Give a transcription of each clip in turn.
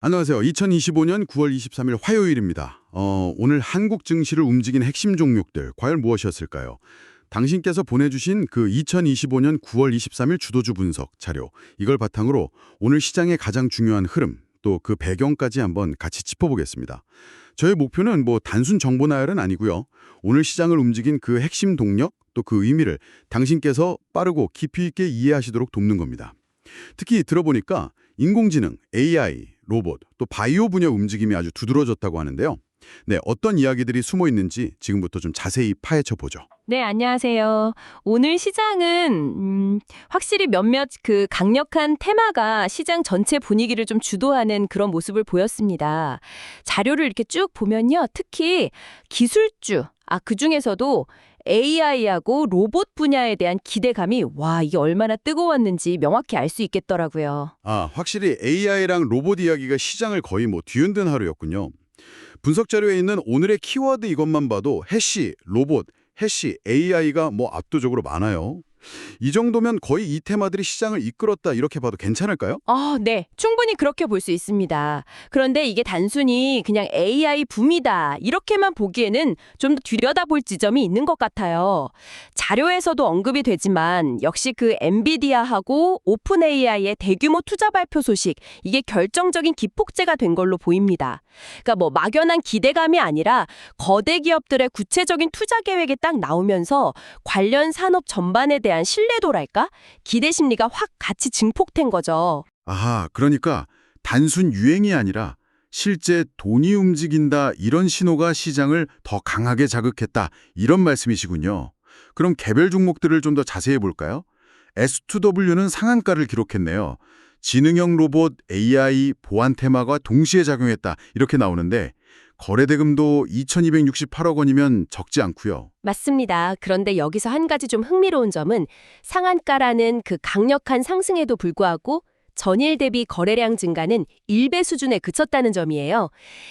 안녕하세요. 2025년 9월 23일 화요일입니다. 어, 오늘 한국 증시를 움직인 핵심 종목들 과연 무엇이었을까요? 당신께서 보내주신 그 2025년 9월 23일 주도주 분석 자료 이걸 바탕으로 오늘 시장의 가장 중요한 흐름 또 그 배경까지 한번 같이 짚어보겠습니다. 저의 목표는 뭐 단순 정보 나열은 아니고요. 오늘 시장을 움직인 그 핵심 동력 또 그 의미를 당신께서 빠르고 깊이 있게 이해하시도록 돕는 겁니다. 특히 들어보니까 인공지능, AI, 로봇, 또 바이오 분야 움직임이 아주 두드러졌다고 하는데요. 네, 어떤 이야기들이 숨어 있는지 지금부터 좀 자세히 파헤쳐 보죠. 네, 안녕하세요. 오늘 시장은 음, 확실히 몇몇 그 강력한 테마가 시장 전체 분위기를 좀 주도하는 그런 모습을 보였습니다. 자료를 이렇게 쭉 보면요. 특히 기술주, 아, 그 중에서도 AI하고 로봇 분야에 대한 기대감이 와, 이게 얼마나 뜨거웠는지 명확히 알 수 있겠더라고요. 아, 확실히 AI랑 로봇 이야기가 시장을 거의 뭐 뒤흔든 하루였군요. 분석 자료에 있는 오늘의 키워드 이것만 봐도 해시, 로봇, 해시, AI가 뭐 압도적으로 많아요. 이 정도면 거의 이 테마들이 시장을 이끌었다 이렇게 봐도 괜찮을까요? 아, 네. 충분히 그렇게 볼 수 있습니다. 그런데 이게 단순히 그냥 AI 붐이다. 이렇게만 보기에는 좀 더 들여다볼 지점이 있는 것 같아요. 자료에서도 언급이 되지만 역시 그 엔비디아하고 오픈 AI의 대규모 투자 발표 소식 이게 결정적인 기폭제가 된 걸로 보입니다. 그러니까 뭐 막연한 기대감이 아니라 거대 기업들의 구체적인 투자 계획이 딱 나오면서 관련 산업 전반에 대한 신뢰도랄까? 기대 심리가 확 같이 증폭된 거죠. 아하, 그러니까 단순 유행이 아니라 실제 돈이 움직인다 이런 신호가 시장을 더 강하게 자극했다 이런 말씀이시군요. 그럼 개별 종목들을 좀 더 자세히 볼까요? S2W는 상한가를 기록했네요. 지능형 로봇, AI, 보안 테마가 동시에 작용했다 이렇게 나오는데 거래대금도 2268억 원이면 적지 않고요. 맞습니다. 그런데 여기서 한 가지 좀 흥미로운 점은 상한가라는 그 강력한 상승에도 불구하고 전일 대비 거래량 증가는 1배 수준에 그쳤다는 점이에요.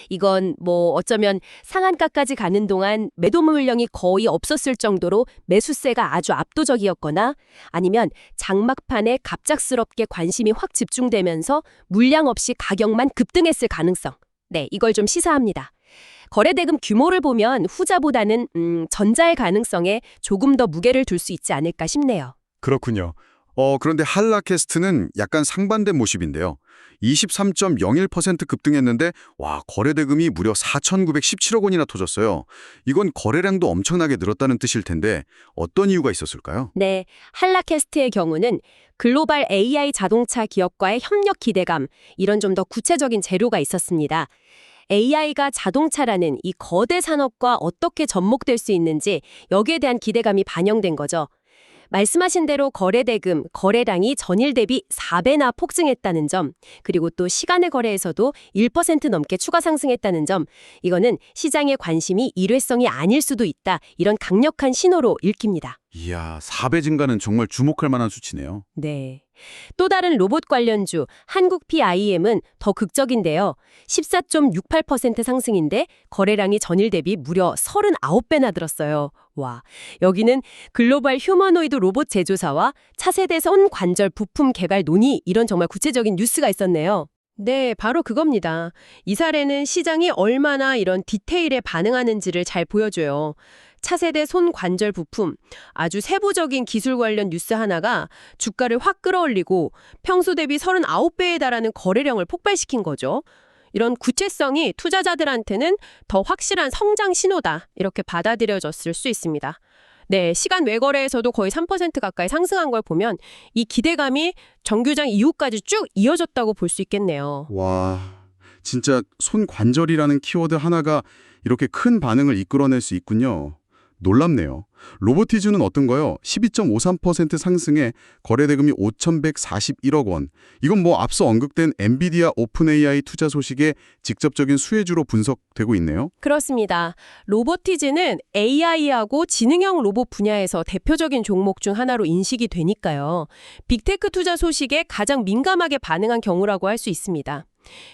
이건 뭐 어쩌면 상한가까지 가는 동안 매도 물량이 거의 없었을 정도로 매수세가 아주 압도적이었거나 아니면 장막판에 갑작스럽게 관심이 확 집중되면서 물량 없이 가격만 급등했을 가능성. 네, 이걸 좀 시사합니다. 거래대금 규모를 보면 후자보다는 음, 전자의 가능성에 조금 더 무게를 둘 수 있지 않을까 싶네요. 그렇군요. 어, 그런데 한라캐스트는 약간 상반된 모습인데요. 23.01% 급등했는데 와, 거래대금이 무려 4,917억 원이나 터졌어요. 이건 거래량도 엄청나게 늘었다는 뜻일 텐데 어떤 이유가 있었을까요? 네, 한라캐스트의 경우는 글로벌 AI 자동차 기업과의 협력 기대감, 이런 좀 더 구체적인 재료가 있었습니다. AI가 자동차라는 이 거대 산업과 어떻게 접목될 수 있는지 여기에 대한 기대감이 반영된 거죠. 말씀하신 대로 거래대금, 거래량이 전일 대비 4배나 폭증했다는 점, 그리고 또 시간의 거래에서도 1% 넘게 추가 상승했다는 점, 이거는 시장의 관심이 일회성이 아닐 수도 있다, 이런 강력한 신호로 읽힙니다. 이야, 4배 증가는 정말 주목할 만한 수치네요. 네. 또 다른 로봇 관련주 한국 PIM은 더 극적인데요. 14.68% 상승인데 거래량이 전일 대비 무려 39배나 늘었어요. 와, 여기는 글로벌 휴머노이드 로봇 제조사와 차세대 선 관절 부품 개발 논의 이런 정말 구체적인 뉴스가 있었네요. 네, 바로 그겁니다. 이 사례는 시장이 얼마나 이런 디테일에 반응하는지를 잘 보여줘요. 차세대 손 관절 부품, 아주 세부적인 기술 관련 뉴스 하나가 주가를 확 끌어올리고 평소 대비 39배에 달하는 거래량을 폭발시킨 거죠. 이런 구체성이 투자자들한테는 더 확실한 성장 신호다. 이렇게 받아들여졌을 수 있습니다. 네, 시간 외거래에서도 거의 3% 가까이 상승한 걸 보면 이 기대감이 정규장 이후까지 쭉 이어졌다고 볼 수 있겠네요. 와, 진짜 손관절이라는 키워드 하나가 이렇게 큰 반응을 이끌어낼 수 있군요. 놀랍네요. 로보티즈는 어떤가요? 12.53% 상승에 거래대금이 5,141억 원. 이건 뭐 앞서 언급된 엔비디아 오픈 AI 투자 소식의 직접적인 수혜주로 분석되고 있네요. 그렇습니다. 로보티즈는 AI하고 지능형 로봇 분야에서 대표적인 종목 중 하나로 인식이 되니까요. 빅테크 투자 소식에 가장 민감하게 반응한 경우라고 할 수 있습니다.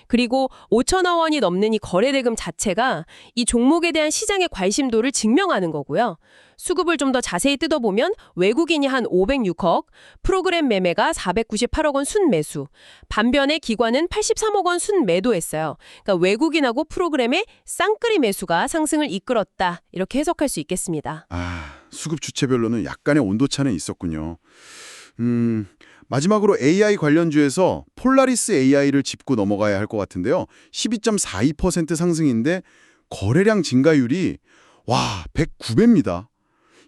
그리고 5천억 원이 넘는 이 거래 대금 자체가 이 종목에 대한 시장의 관심도를 증명하는 거고요. 수급을 좀 더 자세히 뜯어보면 외국인이 한 506억, 프로그램 매매가 498억 원 순매수, 반면에 기관은 83억 원 순매도했어요. 그러니까 외국인하고 프로그램의 쌍끌이 매수가 상승을 이끌었다. 이렇게 해석할 수 있겠습니다. 아, 수급 주체별로는 약간의 온도차는 있었군요. 음, 마지막으로 AI 관련주에서 폴라리스 AI를 짚고 넘어가야 할 것 같은데요. 12.42% 상승인데 거래량 증가율이 와, 109배입니다.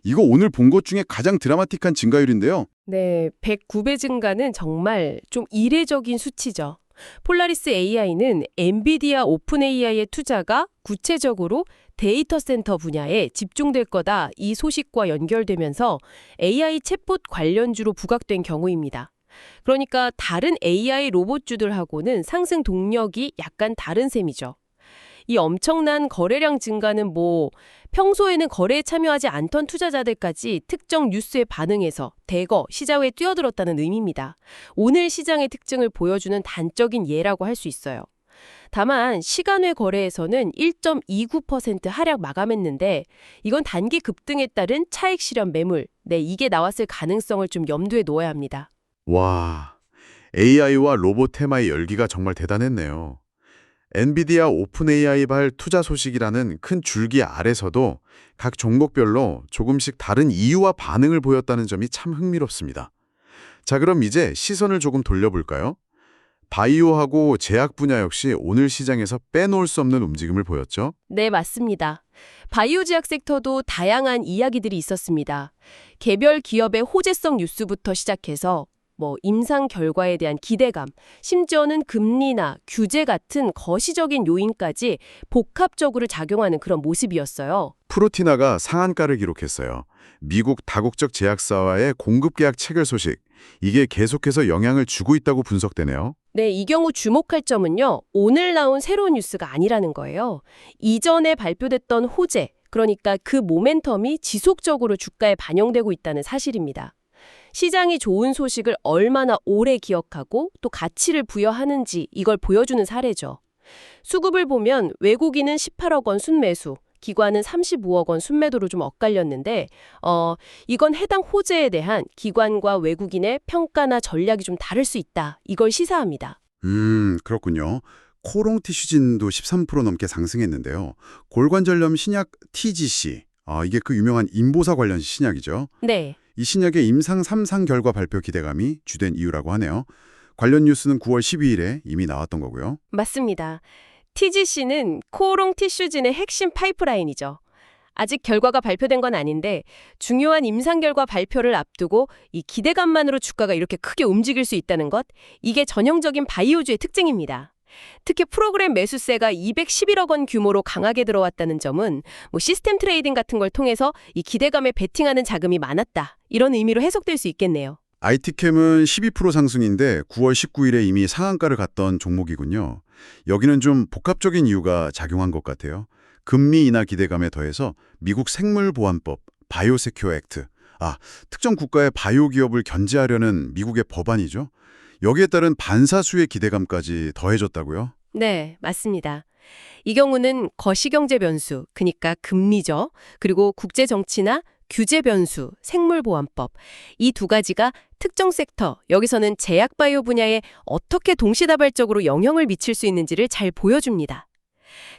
이거 오늘 본 것 중에 가장 드라마틱한 증가율인데요. 네, 109배 증가는 정말 좀 이례적인 수치죠. 폴라리스 AI는 엔비디아 오픈 AI의 투자가 구체적으로 데이터 센터 분야에 집중될 거다 이 소식과 연결되면서 AI 챗봇 관련주로 부각된 경우입니다. 그러니까 다른 AI 로봇주들하고는 상승 동력이 약간 다른 셈이죠. 이 엄청난 거래량 증가는 뭐 평소에는 거래에 참여하지 않던 투자자들까지 특정 뉴스에 반응해서 대거 시장에 뛰어들었다는 의미입니다. 오늘 시장의 특징을 보여주는 단적인 예라고 할 수 있어요. 다만 시간외 거래에서는 1.29% 하락 마감했는데 이건 단기 급등에 따른 차익 실현 매물. 네, 이게 나왔을 가능성을 좀 염두에 놓아야 합니다. 와, AI와 로봇 테마의 열기가 정말 대단했네요. 엔비디아 오픈 AI발 투자 소식이라는 큰 줄기 아래서도 각 종목별로 조금씩 다른 이유와 반응을 보였다는 점이 참 흥미롭습니다. 자, 그럼 이제 시선을 조금 돌려볼까요? 바이오하고 제약 분야 역시 오늘 시장에서 빼놓을 수 없는 움직임을 보였죠. 네, 맞습니다. 바이오 제약 섹터도 다양한 이야기들이 있었습니다. 개별 기업의 호재성 뉴스부터 시작해서 뭐 임상 결과에 대한 기대감, 심지어는 금리나 규제 같은 거시적인 요인까지 복합적으로 작용하는 그런 모습이었어요. 프로티나가 상한가를 기록했어요. 미국 다국적 제약사와의 공급 계약 체결 소식. 이게 계속해서 영향을 주고 있다고 분석되네요. 네, 이 경우 주목할 점은요. 오늘 나온 새로운 뉴스가 아니라는 거예요. 이전에 발표됐던 호재, 그러니까 그 모멘텀이 지속적으로 주가에 반영되고 있다는 사실입니다. 시장이 좋은 소식을 얼마나 오래 기억하고 또 가치를 부여하는지 이걸 보여주는 사례죠. 수급을 보면 외국인은 18억 원 순매수, 기관은 35억 원 순매도로 좀 엇갈렸는데 어, 이건 해당 호재에 대한 기관과 외국인의 평가나 전략이 좀 다를 수 있다. 이걸 시사합니다. 음, 그렇군요. 코롱 티슈진도 13% 넘게 상승했는데요. 골관절염 신약 TGC, 아, 이게 그 유명한 인보사 관련 신약이죠. 네. 이 신약의 임상 3상 결과 발표 기대감이 주된 이유라고 하네요. 관련 뉴스는 9월 12일에 이미 나왔던 거고요. 맞습니다. TGC는 코오롱 티슈진의 핵심 파이프라인이죠. 아직 결과가 발표된 건 아닌데 중요한 임상 결과 발표를 앞두고 이 기대감만으로 주가가 이렇게 크게 움직일 수 있다는 것, 이게 전형적인 바이오주의 특징입니다. 특히 프로그램 매수세가 211억 원 규모로 강하게 들어왔다는 점은 뭐 시스템 트레이딩 같은 걸 통해서 이 기대감에 베팅하는 자금이 많았다. 이런 의미로 해석될 수 있겠네요. IT캠은 12% 상승인데 9월 19일에 이미 상한가를 갔던 종목이군요. 여기는 좀 복합적인 이유가 작용한 것 같아요. 금리 인하 기대감에 더해서 미국 생물보안법, 바이오세큐어 액트, 아, 특정 국가의 바이오 기업을 견제하려는 미국의 법안이죠. 여기에 따른 반사수의 기대감까지 더해졌다고요? 네, 맞습니다. 이 경우는 거시경제 변수, 그러니까 금리죠. 그리고 국제 정치나 규제 변수, 생물보안법 이 두 가지가 특정 섹터, 여기서는 제약 바이오 분야에 어떻게 동시다발적으로 영향을 미칠 수 있는지를 잘 보여줍니다.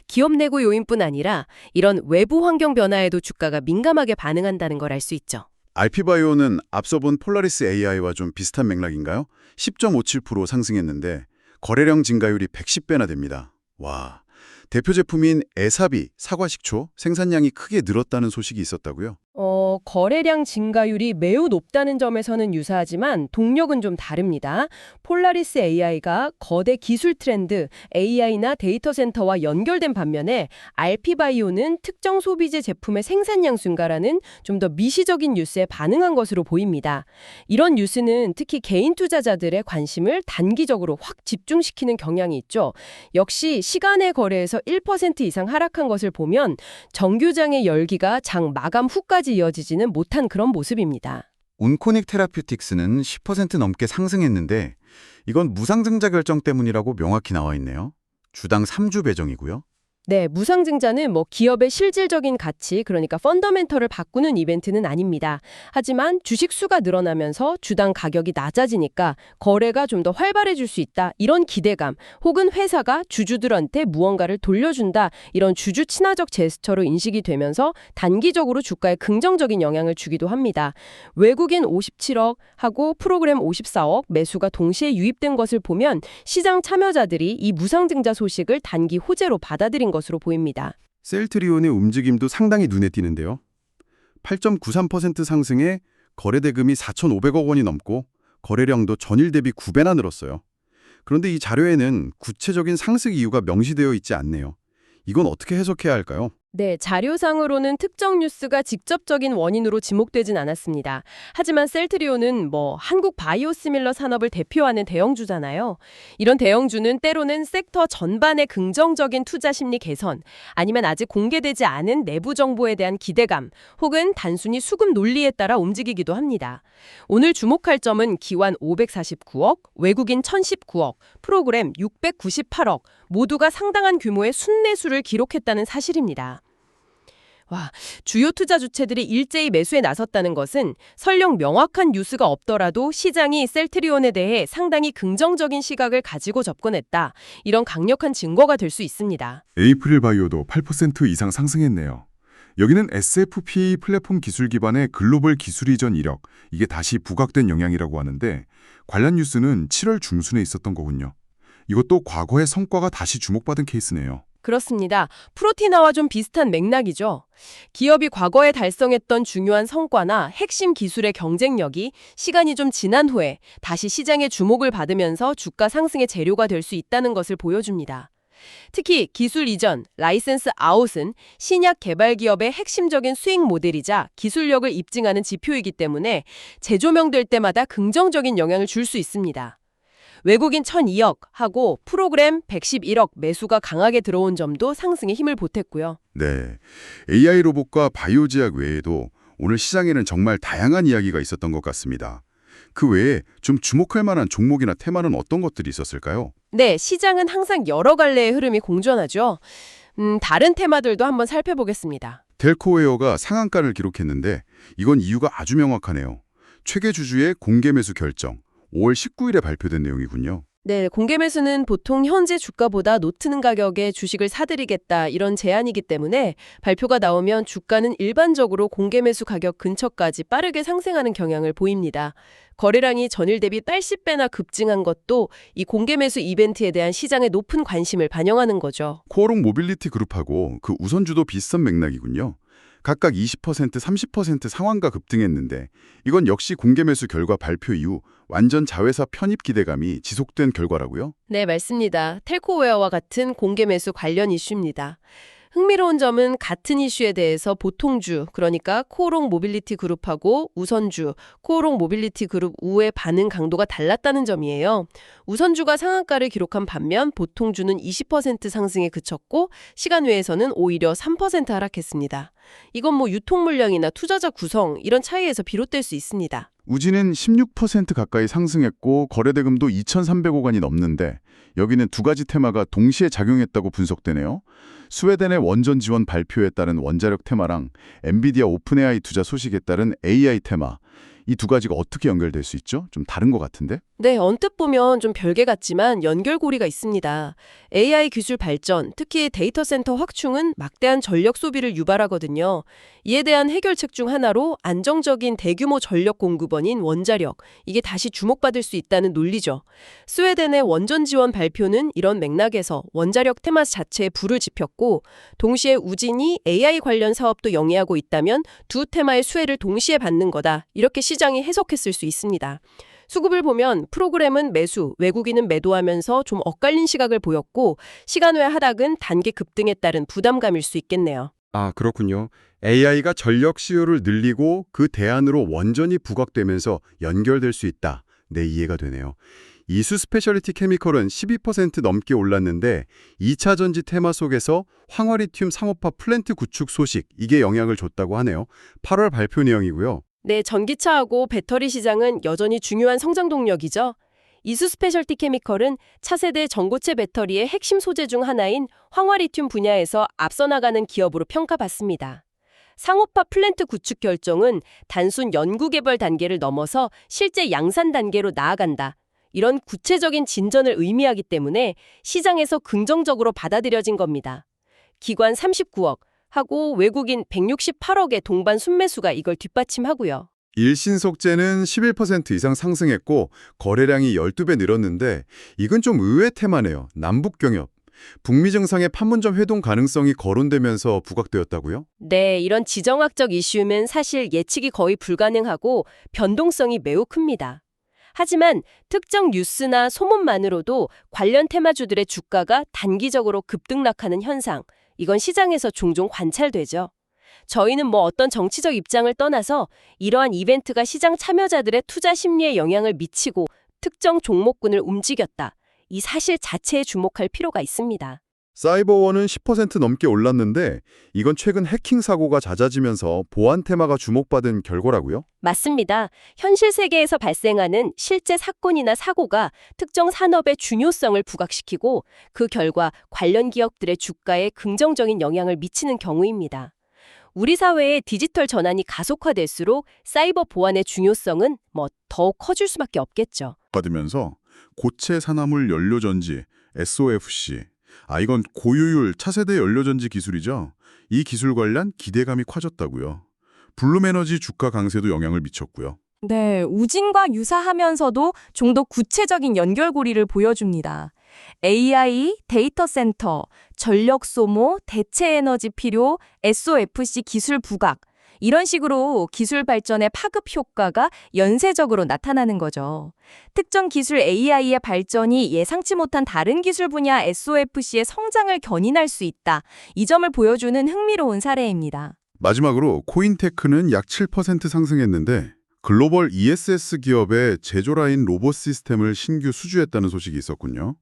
기업 내부 요인뿐 아니라 이런 외부 환경 변화에도 주가가 민감하게 반응한다는 걸 알 수 있죠. 알피바이오는 앞서 본 폴라리스 AI와 좀 비슷한 맥락인가요? 10.57% 상승했는데 거래량 증가율이 110배나 됩니다. 와, 대표 제품인 에사비, 사과 식초 생산량이 크게 늘었다는 소식이 있었다고요? 어, 거래량 증가율이 매우 높다는 점에서는 유사하지만 동력은 좀 다릅니다. 폴라리스 AI가 거대 기술 트렌드 AI나 데이터 센터와 연결된 반면에 알피바이오는 특정 소비재 제품의 생산량 증가라는 좀 더 미시적인 뉴스에 반응한 것으로 보입니다. 이런 뉴스는 특히 개인 투자자들의 관심을 단기적으로 확 집중시키는 경향이 있죠. 역시 시간의 거래에서 1% 이상 하락한 것을 보면 정규장의 열기가 장 마감 후까지 이어지지는 못한 그런 모습입니다. 온코닉 테라퓨틱스는 10% 넘게 상승했는데 이건 무상증자 결정 때문이라고 명확히 나와 있네요. 주당 3주 배정이고요. 네, 무상증자는 뭐 기업의 실질적인 가치, 그러니까 펀더멘털을 바꾸는 이벤트는 아닙니다. 하지만 주식 수가 늘어나면서 주당 가격이 낮아지니까 거래가 좀 더 활발해질 수 있다. 이런 기대감, 혹은 회사가 주주들한테 무언가를 돌려준다. 이런 주주 친화적 제스처로 인식이 되면서 단기적으로 주가에 긍정적인 영향을 주기도 합니다. 외국인 57억 하고 프로그램 54억 매수가 동시에 유입된 것을 보면 시장 참여자들이 이 무상증자 소식을 단기 호재로 받아들인 것으로 보입니다. 셀트리온의 움직임도 상당히 눈에 띄는데요. 8.93% 상승에 거래 대금이 4,500억 원이 넘고 거래량도 전일 대비 9배나 늘었어요. 그런데 이 자료에는 구체적인 상승 이유가 명시되어 있지 않네요. 이건 어떻게 해석해야 할까요? 네, 자료상으로는 특정 뉴스가 직접적인 원인으로 지목되진 않았습니다. 하지만 셀트리온은 뭐 한국 바이오시밀러 산업을 대표하는 대형주잖아요. 이런 대형주는 때로는 섹터 전반의 긍정적인 투자 심리 개선, 아니면 아직 공개되지 않은 내부 정보에 대한 기대감, 혹은 단순히 수급 논리에 따라 움직이기도 합니다. 오늘 주목할 점은 기관 549억, 외국인 1019억, 프로그램 698억, 모두가 상당한 규모의 순매수를 기록했다는 사실입니다. 와, 주요 투자 주체들이 일제히 매수에 나섰다는 것은 설령 명확한 뉴스가 없더라도 시장이 셀트리온에 대해 상당히 긍정적인 시각을 가지고 접근했다. 이런 강력한 증거가 될 수 있습니다. 에이프릴 바이오도 8% 이상 상승했네요. 여기는 SFPA 플랫폼 기술 기반의 글로벌 기술 이전 이력, 이게 다시 부각된 영향이라고 하는데 관련 뉴스는 7월 중순에 있었던 거군요. 이것도 과거의 성과가 다시 주목받은 케이스네요. 그렇습니다. 프로티나와 좀 비슷한 맥락이죠. 기업이 과거에 달성했던 중요한 성과나 핵심 기술의 경쟁력이 시간이 좀 지난 후에 다시 시장의 주목을 받으면서 주가 상승의 재료가 될 수 있다는 것을 보여줍니다. 특히 기술 이전, 라이센스 아웃은 신약 개발 기업의 핵심적인 수익 모델이자 기술력을 입증하는 지표이기 때문에 재조명될 때마다 긍정적인 영향을 줄 수 있습니다. 외국인 1,002억 하고 프로그램 111억 매수가 강하게 들어온 점도 상승에 힘을 보탰고요. 네. AI 로봇과 바이오 제약 외에도 오늘 시장에는 정말 다양한 이야기가 있었던 것 같습니다. 그 외에 좀 주목할 만한 종목이나 테마는 어떤 것들이 있었을까요? 네, 시장은 항상 여러 갈래의 흐름이 공존하죠. 음, 다른 테마들도 한번 살펴보겠습니다. 델코웨어가 상한가를 기록했는데 이건 이유가 아주 명확하네요. 최계 주주의 공개 매수 결정. 5월 19일에 발표된 내용이군요. 네, 공개 매수는 보통 현재 주가보다 노트는 가격에 주식을 사들이겠다 이런 제안이기 때문에 발표가 나오면 주가는 일반적으로 공개 매수 가격 근처까지 빠르게 상승하는 경향을 보입니다. 거래량이 전일 대비 80배나 급증한 것도 이 공개 매수 이벤트에 대한 시장의 높은 관심을 반영하는 거죠. 코오롱 모빌리티 그룹하고 그 우선주도 비슷한 맥락이군요. 각각 20%, 30% 상한가 급등했는데 이건 역시 공개 매수 결과 발표 이후 완전 자회사 편입 기대감이 지속된 결과라고요? 네, 맞습니다. 텔코웨어와 같은 공개 매수 관련 이슈입니다. 흥미로운 점은 같은 이슈에 대해서 보통주, 그러니까 코오롱 모빌리티 그룹하고 우선주, 코오롱 모빌리티 그룹 우의 반응 강도가 달랐다는 점이에요. 우선주가 상한가를 기록한 반면 보통주는 20% 상승에 그쳤고 시간 외에서는 오히려 3% 하락했습니다. 이건 뭐 유통 물량이나 투자자 구성 이런 차이에서 비롯될 수 있습니다. 우진은 16% 가까이 상승했고 거래대금도 2,300억 원이 넘는데 여기는 두 가지 테마가 동시에 작용했다고 분석되네요. 스웨덴의 원전 지원 발표에 따른 원자력 테마랑 엔비디아 오픈AI 투자 소식에 따른 AI 테마 이 두 가지가 어떻게 연결될 수 있죠? 좀 다른 것 같은데? 네, 언뜻 보면 좀 별개 같지만 연결고리가 있습니다. AI 기술 발전, 특히 데이터 센터 확충은 막대한 전력 소비를 유발하거든요. 이에 대한 해결책 중 하나로 안정적인 대규모 전력 공급원인 원자력, 이게 다시 주목받을 수 있다는 논리죠. 스웨덴의 원전 지원 발표는 이런 맥락에서 원자력 테마 자체에 불을 지폈고, 동시에 우진이 AI 관련 사업도 영위하고 있다면 두 테마의 수혜를 동시에 받는 거다. 이렇게 시장이 해석했을 수 있습니다. 수급을 보면 프로그램은 매수, 외국인은 매도하면서 좀 엇갈린 시각을 보였고 시간 외 하락은 단기 급등에 따른 부담감일 수 있겠네요. 아, 그렇군요. AI가 전력 수요를 늘리고 그 대안으로 원전이 부각되면서 연결될 수 있다. 네, 이해가 되네요. 이수 스페셜리티 케미컬은 12% 넘게 올랐는데 2차 전지 테마 속에서 황화리튬 상업화 플랜트 구축 소식 이게 영향을 줬다고 하네요. 8월 발표 내용이고요. 네, 전기차하고 배터리 시장은 여전히 중요한 성장 동력이죠. 이수 스페셜티 케미컬은 차세대 전고체 배터리의 핵심 소재 중 하나인 황화리튬 분야에서 앞서 나가는 기업으로 평가받습니다. 상업화 플랜트 구축 결정은 단순 연구 개발 단계를 넘어서 실제 양산 단계로 나아간다. 이런 구체적인 진전을 의미하기 때문에 시장에서 긍정적으로 받아들여진 겁니다. 기관 39억 하고 외국인 168억의 동반 순매수가 이걸 뒷받침하고요. 일신속제는 11% 이상 상승했고 거래량이 12배 늘었는데 이건 좀 의외 테마네요. 남북 경협. 북미 정상의 판문점 회동 가능성이 거론되면서 부각되었다고요? 네, 이런 지정학적 이슈면 사실 예측이 거의 불가능하고 변동성이 매우 큽니다. 하지만 특정 뉴스나 소문만으로도 관련 테마주들의 주가가 단기적으로 급등락하는 현상, 이건 시장에서 종종 관찰되죠. 저희는 뭐 어떤 정치적 입장을 떠나서 이러한 이벤트가 시장 참여자들의 투자 심리에 영향을 미치고 특정 종목군을 움직였다. 이 사실 자체에 주목할 필요가 있습니다. 사이버원은 10% 넘게 올랐는데 이건 최근 해킹 사고가 잦아지면서 보안 테마가 주목받은 결과라고요? 맞습니다. 현실 세계에서 발생하는 실제 사건이나 사고가 특정 산업의 중요성을 부각시키고 그 결과 관련 기업들의 주가에 긍정적인 영향을 미치는 경우입니다. 우리 사회의 디지털 전환이 가속화될수록 사이버 보안의 중요성은 뭐 더욱 커질 수밖에 없겠죠. 받으면서 고체 산화물 연료전지 SOFC 아 이건 고효율 차세대 연료전지 기술이죠. 이 기술 관련 기대감이 커졌다고요. 블룸에너지 주가 강세도 영향을 미쳤고요. 네, 우진과 유사하면서도 좀 더 구체적인 연결고리를 보여줍니다. AI, 데이터 센터, 전력 소모, 대체 에너지 필요, SOFC 기술 부각. 이런 식으로 기술 발전의 파급 효과가 연쇄적으로 나타나는 거죠. 특정 기술 AI의 발전이 예상치 못한 다른 기술 분야 SOFC의 성장을 견인할 수 있다. 이 점을 보여주는 흥미로운 사례입니다. 마지막으로 코인테크는 약 7% 상승했는데 글로벌 ESS 기업의 제조라인 로봇 시스템을 신규 수주했다는 소식이 있었군요.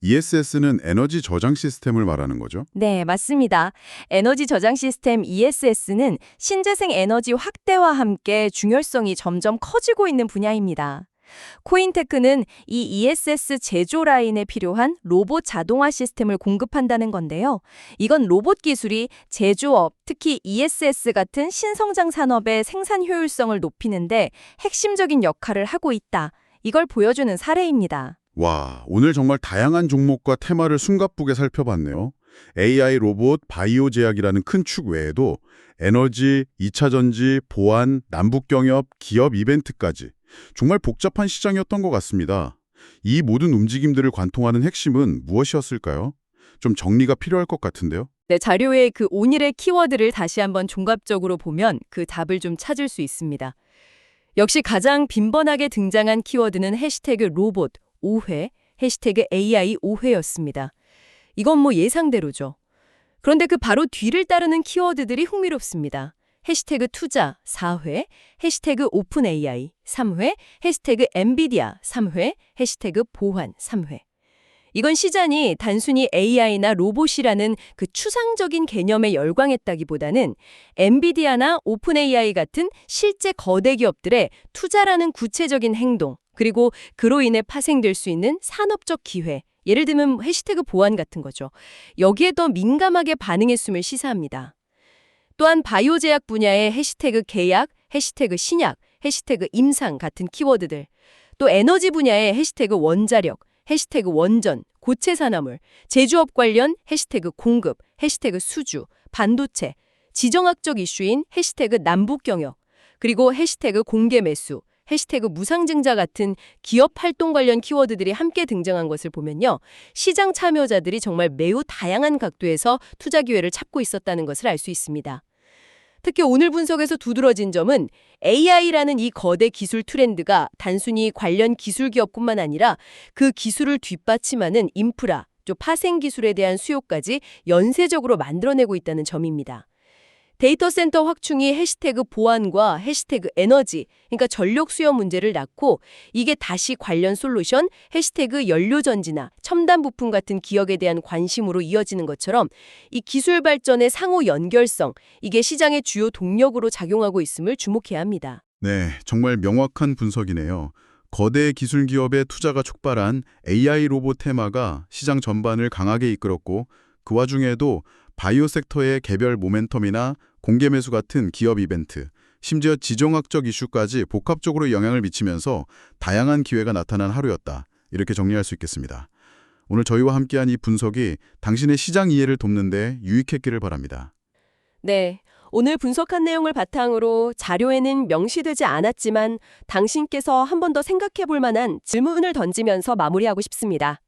ESS는 에너지 저장 시스템을 말하는 거죠. 네, 맞습니다. 에너지 저장 시스템 ESS는 신재생 에너지 확대와 함께 중요성이 점점 커지고 있는 분야입니다. 코인테크는 이 ESS 제조 라인에 필요한 로봇 자동화 시스템을 공급한다는 건데요. 이건 로봇 기술이 제조업, 특히 ESS 같은 신성장 산업의 생산 효율성을 높이는데 핵심적인 역할을 하고 있다. 이걸 보여주는 사례입니다. 와, 오늘 정말 다양한 종목과 테마를 숨가쁘게 살펴봤네요. AI 로봇, 바이오 제약이라는 큰 축 외에도 에너지, 2차 전지, 보안, 남북 경협, 기업 이벤트까지 정말 복잡한 시장이었던 것 같습니다. 이 모든 움직임들을 관통하는 핵심은 무엇이었을까요? 좀 정리가 필요할 것 같은데요. 네, 자료의 그 오늘의 키워드를 다시 한번 종합적으로 보면 그 답을 좀 찾을 수 있습니다. 역시 가장 빈번하게 등장한 키워드는 해시태그 로봇 5회, 해시태그 AI 5회였습니다. 이건 뭐 예상대로죠. 그런데 그 바로 뒤를 따르는 키워드들이 흥미롭습니다. 해시태그 투자 4회, 해시태그 오픈 AI 3회, 해시태그 엔비디아 3회, 해시태그 보안 3회. 이건 시장이 단순히 AI나 로봇이라는 그 추상적인 개념에 열광했다기보다는 엔비디아나 오픈 AI 같은 실제 거대 기업들의 투자라는 구체적인 행동, 그리고 그로 인해 파생될 수 있는 산업적 기회, 예를 들면 해시태그 보안 같은 거죠. 여기에 더 민감하게 반응했음을 시사합니다. 또한 바이오 제약 분야의 해시태그 계약, 해시태그 신약, 해시태그 임상 같은 키워드들, 또 에너지 분야의 해시태그 원자력, 해시태그 원전, 고체 산화물, 제조업 관련 해시태그 공급, 해시태그 수주, 반도체, 지정학적 이슈인 해시태그 남북경협, 그리고 해시태그 공개 매수, 해시태그 무상증자 같은 기업 활동 관련 키워드들이 함께 등장한 것을 보면요. 시장 참여자들이 정말 매우 다양한 각도에서 투자 기회를 찾고 있었다는 것을 알 수 있습니다. 특히 오늘 분석에서 두드러진 점은 AI라는 이 거대 기술 트렌드가 단순히 관련 기술 기업뿐만 아니라 그 기술을 뒷받침하는 인프라, 또 파생 기술에 대한 수요까지 연쇄적으로 만들어내고 있다는 점입니다. 데이터 센터 확충이 해시태그 보안과 해시태그 에너지, 그러니까 전력 수요 문제를 낳고 이게 다시 관련 솔루션, 해시태그 연료 전지나 첨단 부품 같은 기업에 대한 관심으로 이어지는 것처럼 이 기술 발전의 상호 연결성, 이게 시장의 주요 동력으로 작용하고 있음을 주목해야 합니다. 네, 정말 명확한 분석이네요. 거대 기술 기업의 투자가 촉발한 AI 로봇 테마가 시장 전반을 강하게 이끌었고 그 와중에도 바이오 섹터의 개별 모멘텀이나 공개 매수 같은 기업 이벤트, 심지어 지정학적 이슈까지 복합적으로 영향을 미치면서 다양한 기회가 나타난 하루였다. 이렇게 정리할 수 있겠습니다. 오늘 저희와 함께한 이 분석이 당신의 시장 이해를 돕는데 유익했기를 바랍니다. 네. 오늘 분석한 내용을 바탕으로 자료에는 명시되지 않았지만 당신께서 한 번 더 생각해 볼 만한 질문을 던지면서 마무리하고 싶습니다.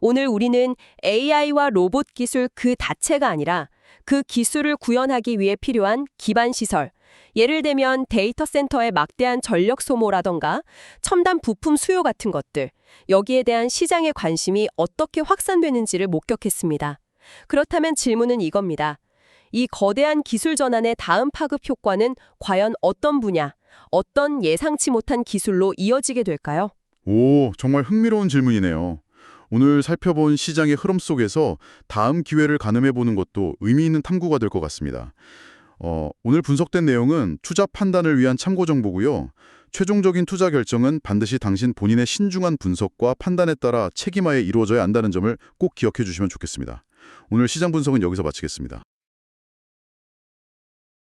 오늘 우리는 AI와 로봇 기술 그 자체가 아니라 그 기술을 구현하기 위해 필요한 기반 시설, 예를 들면 데이터 센터의 막대한 전력 소모라던가 첨단 부품 수요 같은 것들, 여기에 대한 시장의 관심이 어떻게 확산되는지를 목격했습니다. 그렇다면 질문은 이겁니다. 이 거대한 기술 전환의 다음 파급 효과는 과연 어떤 분야, 어떤 예상치 못한 기술로 이어지게 될까요? 오, 정말 흥미로운 질문이네요. 오늘 살펴본 시장의 흐름 속에서 다음 기회를 가늠해 보는 것도 의미 있는 탐구가 될 것 같습니다. 어, 오늘 분석된 내용은 투자 판단을 위한 참고 정보고요. 최종적인 투자 결정은 반드시 당신 본인의 신중한 분석과 판단에 따라 책임하에 이루어져야 한다는 점을 꼭 기억해 주시면 좋겠습니다. 오늘 시장 분석은 여기서 마치겠습니다.